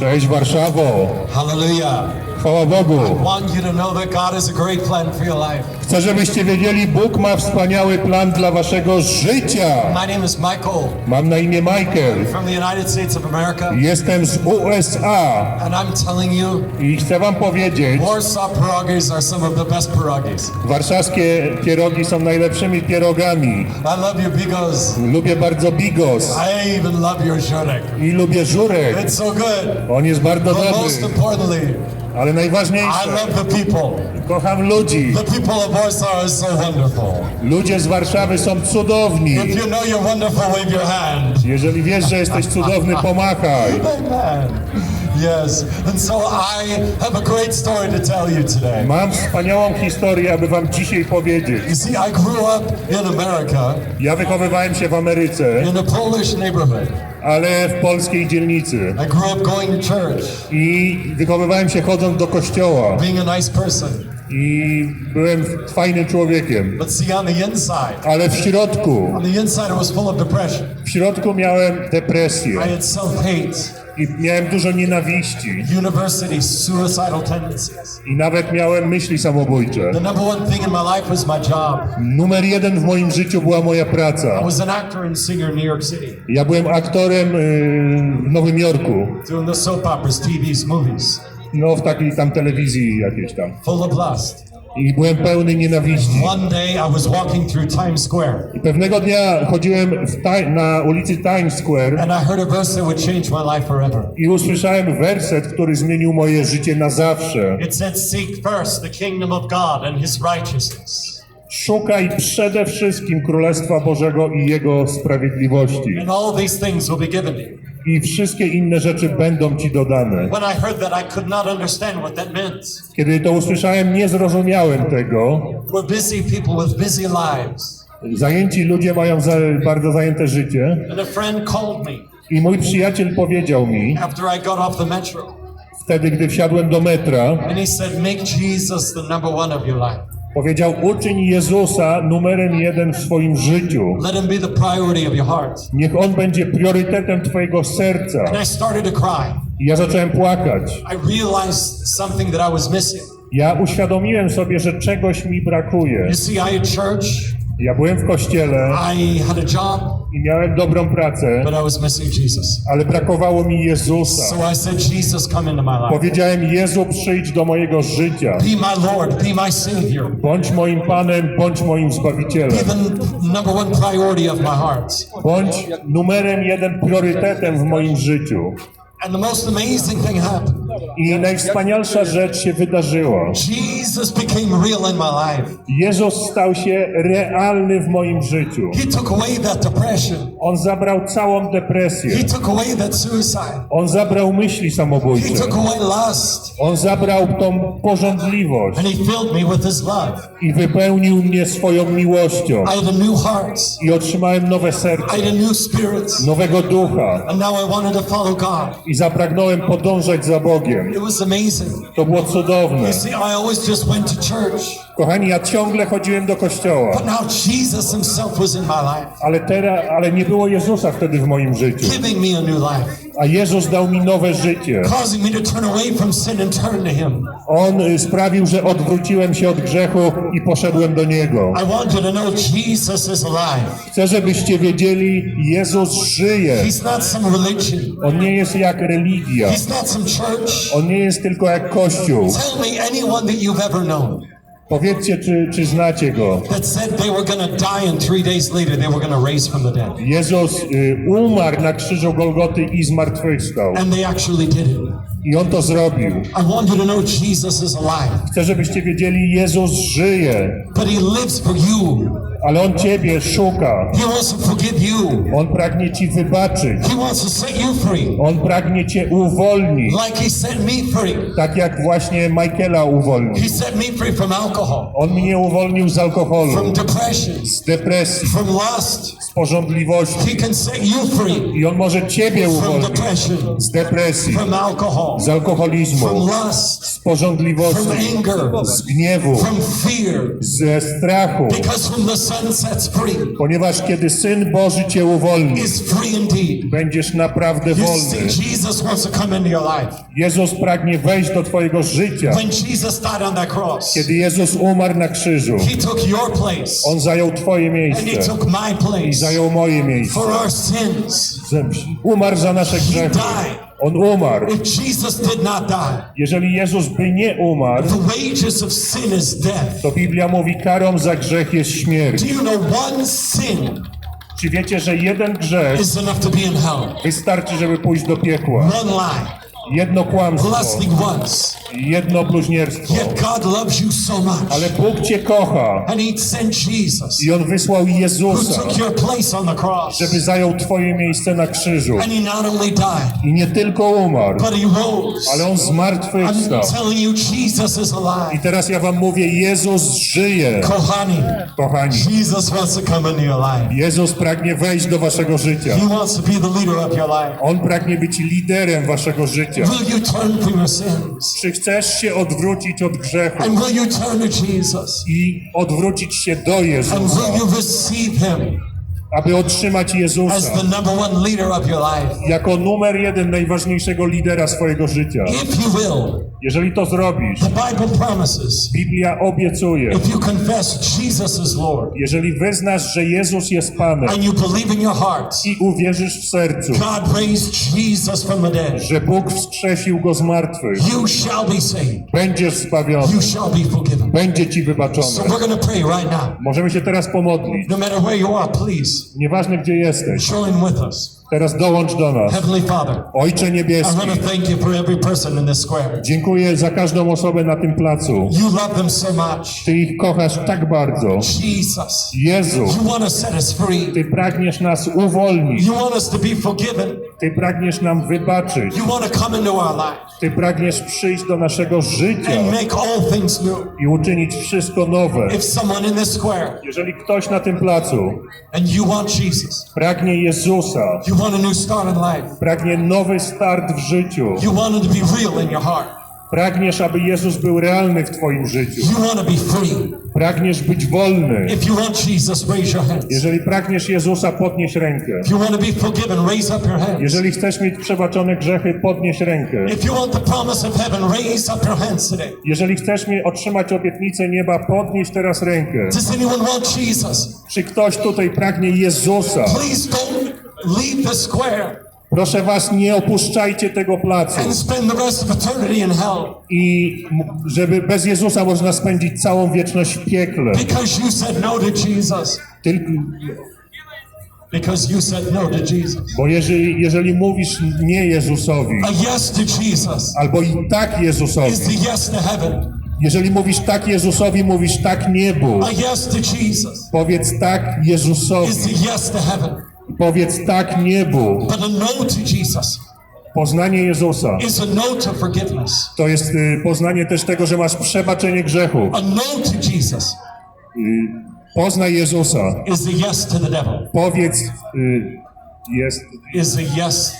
Trzeźwarszawo. Hallelujah. Chwała Bogu! Chcę, żebyście wiedzieli, Bóg ma wspaniały plan dla waszego życia. Mam na imię Michael. Jestem z USA i chcę wam powiedzieć, warszawskie pierogi są najlepszymi pierogami. Lubię bardzo bigos I lubię żurek. On jest bardzo dobry, ale I najważniejsze, love the people. kocham ludzi. The people of Warsaw are so wonderful. Ludzie z Warszawy są cudowni. If you know you're wonderful, wave your hand. Jeżeli wiesz, że jesteś cudowny, pomachaj. Amen. Yes. And so I have a great story to tell you today. Mam wspaniałą historię, aby wam dzisiaj powiedzieć. You see, I grew up in America Ja wychowywałem się w Ameryce, in a Polish neighborhood. Ale w polskiej dzielnicy. I grew up going to church, I wychowywałem się chodząc do kościoła. being a nice person. I byłem fajnym człowiekiem. Ale w środku, w środku miałem depresję. I miałem dużo nienawiści. I nawet miałem myśli samobójcze. Numer jeden w moim życiu była moja I praca. was an actor and singer in New York City, Ja byłem aktorem y, w Nowym Jorku. doing the soap operas, TVs, movies, No, w takiej tam telewizji jakiejś tam. full of lust. I byłem pełny nienawiści. One day I was walking through Times Square I pewnego dnia chodziłem na ulicy Times Square and I heard a verse that would change my life forever. i usłyszałem werset, który zmienił moje życie na zawsze. It said, Seek first the kingdom of God and his righteousness, Szukaj przede wszystkim Królestwa Bożego i Jego sprawiedliwości. I wszystkie inne rzeczy będą Ci dodane. Kiedy to usłyszałem, nie zrozumiałem tego. Zajęci ludzie mają za, bardzo zajęte życie. I mój przyjaciel powiedział mi, wtedy gdy wsiadłem do metra, and he said, Make Jesus the number one of your life. Powiedział, uczyń Jezusa numerem jeden w swoim życiu. Let him be the priority of your heart. Niech On będzie priorytetem Twojego serca. And I started to cry. I ja zacząłem płakać. I realized something that I was missing. Ja uświadomiłem sobie, że czegoś mi brakuje. You see, I church, Ja byłem w kościele I had a job, i miałem dobrą pracę, but I was missing Jesus. ale brakowało mi Jezusa. So I said, Jesus, come into my life. Powiedziałem, Jezu, przyjdź do mojego życia. Be my Lord, be my Savior, Bądź moim Panem, bądź moim Zbawicielem. be the number one priority of my heart. Bądź numerem jeden priorytetem w moim życiu. And the most amazing thing happened. I najwspanialsza rzecz się wydarzyła. Jesus became real in my life. Jezus stał się realny w moim życiu. He took away that depression. On zabrał całą depresję. He took away that suicide. On zabrał myśli He samobójcze. took away lust. On zabrał tą porządliwość And he filled me with his love. i wypełnił mnie swoją miłością. I had a new heart. I otrzymałem nowe serce, I had a new spirit. nowego ducha. And now I wanted to follow God. I zapragnąłem podążać za Bogiem. It was amazing. To było cudowne. You see, I always just went to church. Kochani, ja ciągle chodziłem do kościoła, But now Jesus himself was in my life, ale teraz, ale nie było Jezusa wtedy w moim życiu. giving me a new life, A Jezus dał mi nowe życie. causing me to turn away from sin and turn to him. On y, sprawił, że odwróciłem się od grzechu i poszedłem do Niego. I want you to know Jesus is alive. Chcę, żebyście wiedzieli, Jezus żyje. He's not some religion. On nie jest jak religia. He's not some church. On nie jest tylko jak Kościół. Tell me anyone that you've ever known Powiedzcie, czy, czy znacie Go. that said they were to die and three days later they were to raise from the dead. Jezus y, umarł na krzyżu Golgoty i zmartwychwstał. And they actually did it. I On to zrobił. I want you to know Jesus is alive, Chcę, żebyście wiedzieli, Jezus żyje, but he lives for you. Ale On Ciebie szuka. He wants to forgive you. On pragnie Ci wybaczyć. He wants to set you free, On pragnie Cię uwolnić. like he set me free. Tak jak właśnie Michaela uwolnił. He set me free from alcohol, On mnie uwolnił z alkoholu, from depression, z depresji, from lust. Free I On może Ciebie uwolnić z depresji, z alkoholizmu, z anger, z gniewu, ze strachu. Ponieważ kiedy Syn Boży cię uwolni, będziesz naprawdę wolny. Jezus pragnie wejść do twojego życia. Kiedy Jezus umarł na krzyżu, On zajął twoje miejsce i place zajął moje miejsce. for our sins. Umarł za nasze grzechy. On umarł. If Jesus did not die, Jeżeli Jezus by nie umarł, the wages of sin is death. to Biblia mówi, karą za grzech jest śmierć. Do you know one sin Czy wiecie, że jeden grzech is enough to be in hell? wystarczy, żeby pójść do piekła? One lie, Jedno kłamstwo, jedno bluźnierstwo. Yet God loves you so much. Ale Bóg cię kocha And He sent Jesus, i On wysłał who Jezusa, took your place on the cross. żeby zajął twoje miejsce na krzyżu. And He not only died, I nie tylko umarł, but He rose. ale On zmartwychwstał. I'm telling you, Jesus is I alive. teraz ja wam mówię, Jezus żyje, Kochani, kochani. Jesus wants to come into your life. Jezus pragnie wejść do waszego życia. He wants to be the leader of your life. On pragnie być liderem waszego życia. Will you turn from your sins? Czy chcesz się odwrócić od grzechu And will you turn to Jesus? i odwrócić się do And Jezusa, will you receive Him aby otrzymać as Jezusa the number one leader of your life? jako numer jeden najważniejszego lidera swojego życia? Will, Jeżeli to zrobisz, the Bible promises, Biblia obiecuje, if you confess Jesus is Lord jeżeli wyznasz, że Jezus jest Panem and you believe in your heart, i uwierzysz w sercu, God raised Jesus from the dead, że Bóg wskrzesił go z martwych, you shall be saved. będziesz zbawiony, You shall be forgiven. będzie ci So wybaczone. we're going to pray right now. Możemy się teraz pomodlić. No matter where you are, please Nieważne gdzie jesteś, join with us. teraz dołącz do nas. Heavenly Father, Ojcze I niebieski, want to thank you for every person in this square. dziękuję za każdą osobę na tym placu. You love them so much. Ty ich kochasz tak bardzo. Jesus, Jezu, you want to set us free. Ty pragniesz nas uwolnić. You want us to be forgiven. Ty pragniesz nam wybaczyć. You want to come into our life Ty pragniesz przyjść do naszego życia and make all things new. i uczynić wszystko nowe. If someone in this square Jeżeli ktoś na tym placu and you want Jesus, pragnie Jezusa, you want a new start in life, pragnie nowy start w życiu, you want to be real in your heart, pragniesz, aby Jezus był realny w Twoim życiu, pragniesz być wolny. Jeżeli pragniesz Jezusa, podnieś rękę. Jeżeli chcesz mieć przebaczone grzechy, podnieś rękę. Jeżeli chcesz otrzymać obietnicę nieba, podnieś teraz rękę. Czy ktoś tutaj pragnie Jezusa? Please don't leave the square Proszę was, nie opuszczajcie tego placu. and spend the rest of eternity in hell I m- żeby bez Jezusa można spędzić całą wieczność w piekle. because you said no to Jesus. Tylko, Because you said no to Jesus. bo jeżeli, jeżeli mówisz nie Jezusowi, A yes to Jesus albo i tak Jezusowi, is the yes to heaven. Jeżeli mówisz tak Jezusowi, mówisz tak niebu. A yes to Jesus Powiedz tak Jezusowi, is yes to heaven. powiedz tak niebu. But a no to Jesus Poznanie Jezusa is a no to forgiveness. to jest y, poznanie też tego, że masz przebaczenie grzechu. A no to Jesus Poznaj Jezusa. is the yes to the devil. Powiedz y, jest. Is a yes.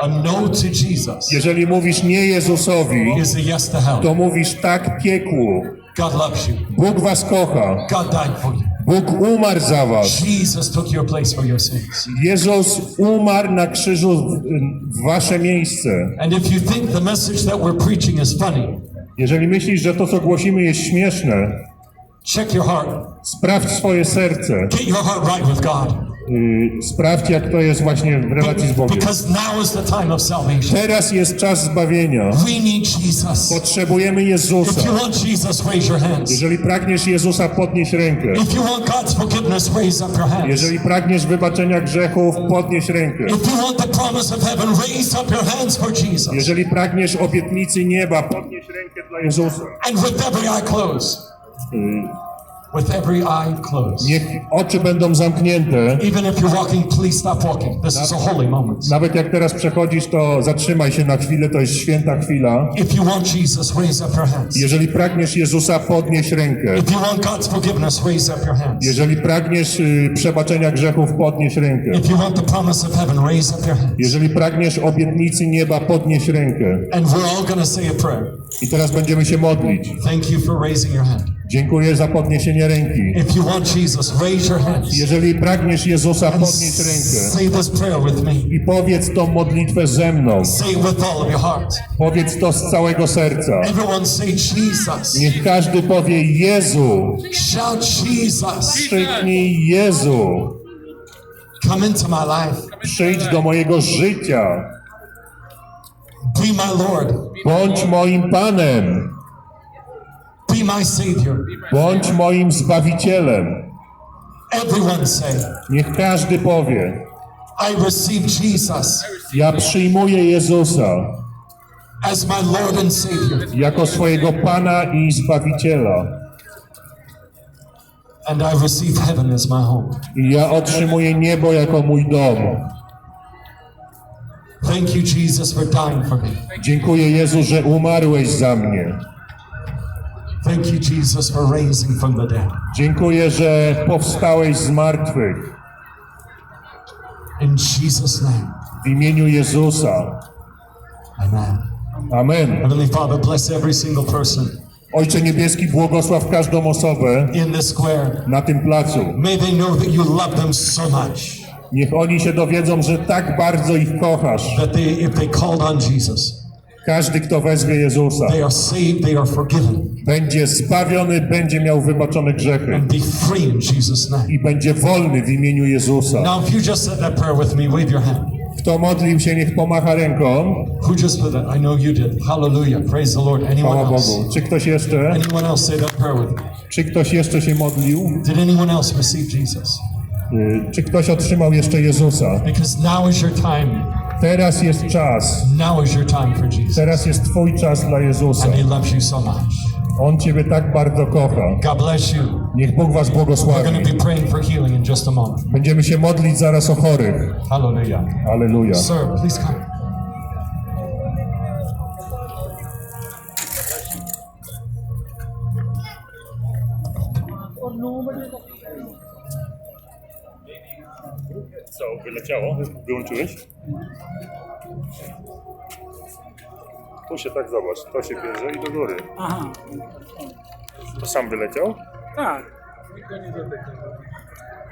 A no to Jesus Jeżeli mówisz nie Jezusowi, is a yes to hell. to mówisz tak piekłu. God loves you. Bóg was kocha. God died for you. Bóg umarł za was. Jesus took your place for your sins. Jezus umarł na krzyżu w, w wasze miejsce. And if you think the message that we're preaching is funny, Jeżeli myślisz, że to, co głosimy, jest śmieszne, check your heart. sprawdź swoje serce. Get your heart right with God. Y, sprawdź, jak to jest właśnie w relacji z Bogiem. Teraz jest czas zbawienia. Potrzebujemy Jezusa. Jeżeli pragniesz Jezusa, podnieś rękę. Jeżeli pragniesz wybaczenia grzechów, podnieś rękę. Jeżeli pragniesz obietnicy nieba, podnieś rękę dla Jezusa. And with every eye closed, with every eye closed. Niech oczy będą zamknięte. Even if you're walking, please stop walking. This is a holy moment. Nawet jak teraz przechodzisz, to zatrzymaj się na chwilę, to jest święta chwila. If you want Jesus, raise up your hands. Jeżeli pragniesz Jezusa, podnieś rękę. If you want God's forgiveness, raise up your hands. Jeżeli pragniesz y, przebaczenia grzechów, podnieś rękę. If you want the promise of heaven, raise up your hands. Jeżeli pragniesz obietnicy nieba, podnieś rękę. And we're all to say a prayer. I teraz będziemy się modlić. Thank you for raising your hand. Dziękuję za podniesienie ręki. If you want Jesus, raise your hands Jeżeli pragniesz Jezusa, podnieś rękę say this prayer with me. i powiedz tą modlitwę ze mną. Say it with all of your heart. Powiedz to z całego serca. Everyone say Jesus. Niech każdy powie Jezu. Shout Jesus. Krzyknij Jezu. Come into my life. Przyjdź do mojego życia. Be my Lord. Bądź moim Panem. Bądź moim Zbawicielem. Niech każdy powie. I receive Jesus Ja przyjmuję Jezusa as my Lord and Savior, jako swojego Pana i Zbawiciela. and I ja otrzymuję niebo jako mój dom. Dziękuję Jezu, że umarłeś za mnie. Thank you, Jesus, for raising from the dead. Dziękuję, że powstałeś z martwych. In Jesus' name, W imieniu Jezusa. amen. Amen. Heavenly Father, bless every single person Ojcze Niebieski, błogosław każdą osobę in this square. na tym placu. May they know that you love them so much Niech oni się dowiedzą, że tak bardzo ich kochasz. that they, if they called on Jesus, Każdy, kto wezwie Jezusa, they are saved, they are forgiven, będzie zbawiony, będzie miał wybaczone grzechy be free in Jesus' name. i będzie wolny w imieniu Jezusa. Now, if you just said that prayer with me, wave your hand. Kto modlił się, niech pomacha ręką. Who just put that? I know you did. Hallelujah. Praise the Lord. Anyone Chwała else? Bogu. Czy ktoś jeszcze? Anyone else say that prayer with me? Czy ktoś jeszcze się modlił? Did anyone else receive Jesus? Y, Czy ktoś otrzymał jeszcze Jezusa? Because now is your time. Teraz jest czas. Now is your time for Jesus. Teraz jest Twój czas dla Jezusa. And He loves you so much. On Ciebie tak bardzo kocha. God bless you. Niech Bóg Was We're going błogosławi. to be praying for healing in just a moment. Będziemy się modlić zaraz o chorych. Hallelujah. Aleluja. Sir, please come. Co, wyleciało? Wyłączyłeś? Tu się tak zobacz, to się bierze i do góry. Aha, To sam wyleciał? tak.